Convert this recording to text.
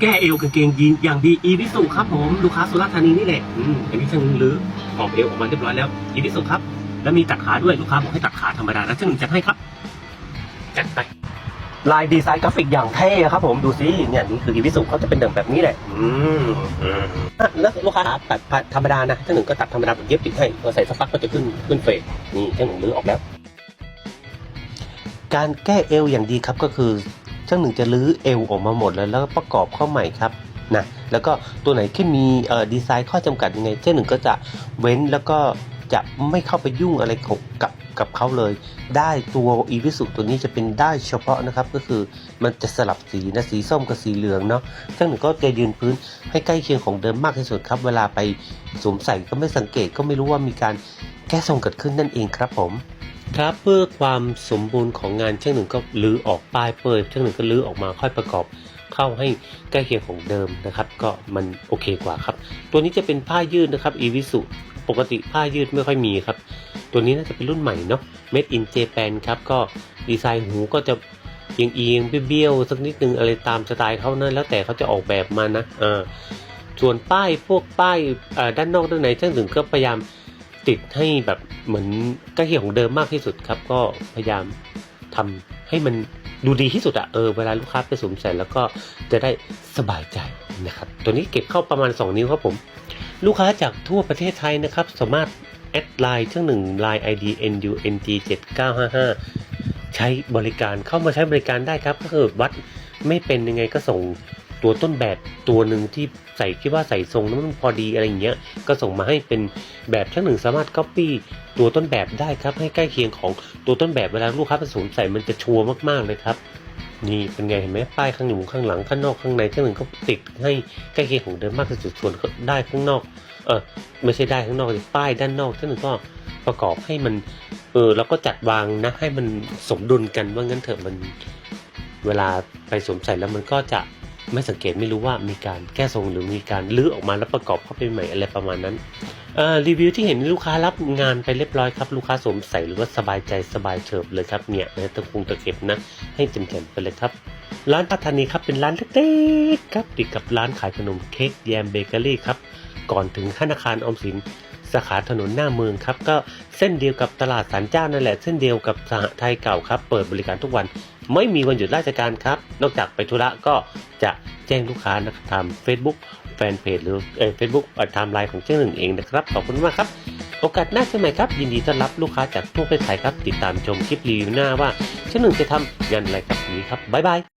แก้เอวกางเกงยีนอย่างดีอีวิสุครับผมลูกค้าสุราษฎร์ธานีนี่แหละอืมอันนี้ช่างหรือหอบเอวออกมาเรียบร้อยแล้วอีวิสุครับ แล้วมีตัดขาด้วยลูกค้าบอกให้ตัดขาธรรมดาแล้วช่างหนึ่งจัดให้ครับจัดไปลายดีไซน์กราฟิกอย่างเท่ครับผมดูสิเนี่ยนี่คืออีวิสุเขาจะเป็นเดิมแบบนี้แหละอืมอืมอะแล้วลูกค้าตัดธรรมดานะช่างหนึ่งก็ตัดธรรมดาแบบเย็บติดให้พอใส่สักพักก็จะขึ้นขึ้นเฟรนี่ช่างหนึ่งรื้อออกแล้ว การแก้เอวอย่างดีครับก็คือ ช่างหนึ่งจะลื้อเอวออกมาหมดแล้วแล้วประกอบเข้าใหม่ครับนะแล้วก็ตัวไหนที่มีดีไซน์ข้อจำกัดยังไงช่างหนึ่งก็จะเว้นแล้วก็จะไม่เข้าไปยุ่งอะไรกับกับเขาเลย ได้ตัวอีวิสุตัวนี้จะเป็นได้เฉพาะนะครับ ก็คือมันจะสลับสีนะสีส้มกับสีเหลืองเนาะช่างหนึ่งก็จะยืนพื้นให้ใกล้เคียงของเดิมมากที่สุดครับ เวลาไปสวมใส่ก็ไม่สังเกตก็ไม่รู้ว่ามีการแก้ทรงเกิดขึ้นนั่นเองครับผม ครับเพื่อความสมบูรณ์ของงานช่างหนึ่งก็ลื้อออกป้ายเปิดช่างหนึ่งก็ลื้อออกมาค่อยประกอบเข้าให้ใกล้เคียงของเดิมนะครับ ก็มันโอเคกว่าครับ ตัวนี้จะเป็นผ้ายืดนะครับอีวิสุปกติผ้ายืดไม่ค่อยมีครับ ตัวนี้น่าจะเป็นรุ่นใหม่เนาะ Made in Japan ครับก็ดีไซน์หูก็จะเอียงๆเบี้ยวๆสักนิดนึงอะไรตามสไตล์เขานะแล้วแต่เขาจะออกแบบมานะอ่าส่วนป้ายพวกป้ายอ่าด้านนอกด้านในช่างหนึ่งก็พยายาม ติดให้แบบเหมือนใกล้เคียงของเดิมมากที่สุดครับ ก็พยายามทำให้มันดูดีที่สุดอะเออเวลาลูกค้าไปสวมใส่แล้วก็จะได้สบายใจนะครับ ตัวนี้เก็บเข้าประมาณ 2 นิ้วครับผม ลูกค้าจากทั่วประเทศไทยนะครับ สามารถแอดไลน์ช่างหนึ่งไลน์ ID NUNG 7955ใช้บริการเข้ามาใช้บริการได้ครับ ก็คือวัดไม่เป็นยังไงก็ส่ง ตัวต้นแบบตัวหนึ่งที่ใส่คิดว่าใส่ทรงนั้นมันพอดีอะไรอย่างเงี้ยก็ส่งมาให้เป็นแบบช่างหนึ่งสามารถ copy ตัวต้นแบบได้ครับ ให้ใกล้เคียงของตัวต้นแบบเวลาลูกค้าไปสวมใส่มันจะชัวร์มากๆเลยครับนี่เป็นไงเห็นไหมป้ายข้างหนึ่งข้างหลังข้างนอกข้างในช่างหนึ่งก็ติดให้ใกล้เคียงของเดิมมากที่สุดส่วนได้ข้างนอกเออไม่ใช่ได้ข้างนอกป้ายด้านนอกช่างหนึ่งก็ประกอบให้มันเออแล้วก็จัดวางนะให้มันสมดุลกันว่างั้นเถอะมันเวลาไปสวมใส่แล้วมันก็จะ ไม่สังเกตไม่รู้ว่ามีการแก้ทรงหรือมีการลื้อออกมาแล้วประกอบเข้าไปใหม่อะไรประมาณนั้นรีวิวที่เห็นลูกค้ารับงานไปเรียบร้อยครับลูกค้าสวมใส่หรือว่าสบายใจสบายเฉิบเลยครับเนี่ยนะตะคงตะเข็บนะ ให้เต็มๆไปเลยครับ ร้านพัฒนีครับเป็นร้านเล็กๆครับติดกับร้านขายขนมเค้กแยมเบเกอรี่ครับก่อนถึงธนาคารออมสิน สาขาถนนหน้าเมืองครับก็เส้นเดียวกับตลาดสันเจ้านั่นแหละเส้นเดียวกับสหไทยเก่าครับ เปิดบริการทุกวันไม่มีวันหยุดราชการครับ นอกจากไปธุระก็จะแจ้งลูกค้านะครับทาง Facebook แฟนเพจหรือเฟซบุ๊กไทม์ไลน์ของเจ้าหนึ่งเองนะครับ ขอบคุณมากครับ โอกาสหน้าเช่นไหมครับ ยินดีต้อนรับลูกค้าจากทั่วประเทศไทยครับ ติดตามชมคลิปรีวิวหน้าว่าเจ้าหนึ่งจะทำงานอะไรกับนี้ครับบ๊ายบาย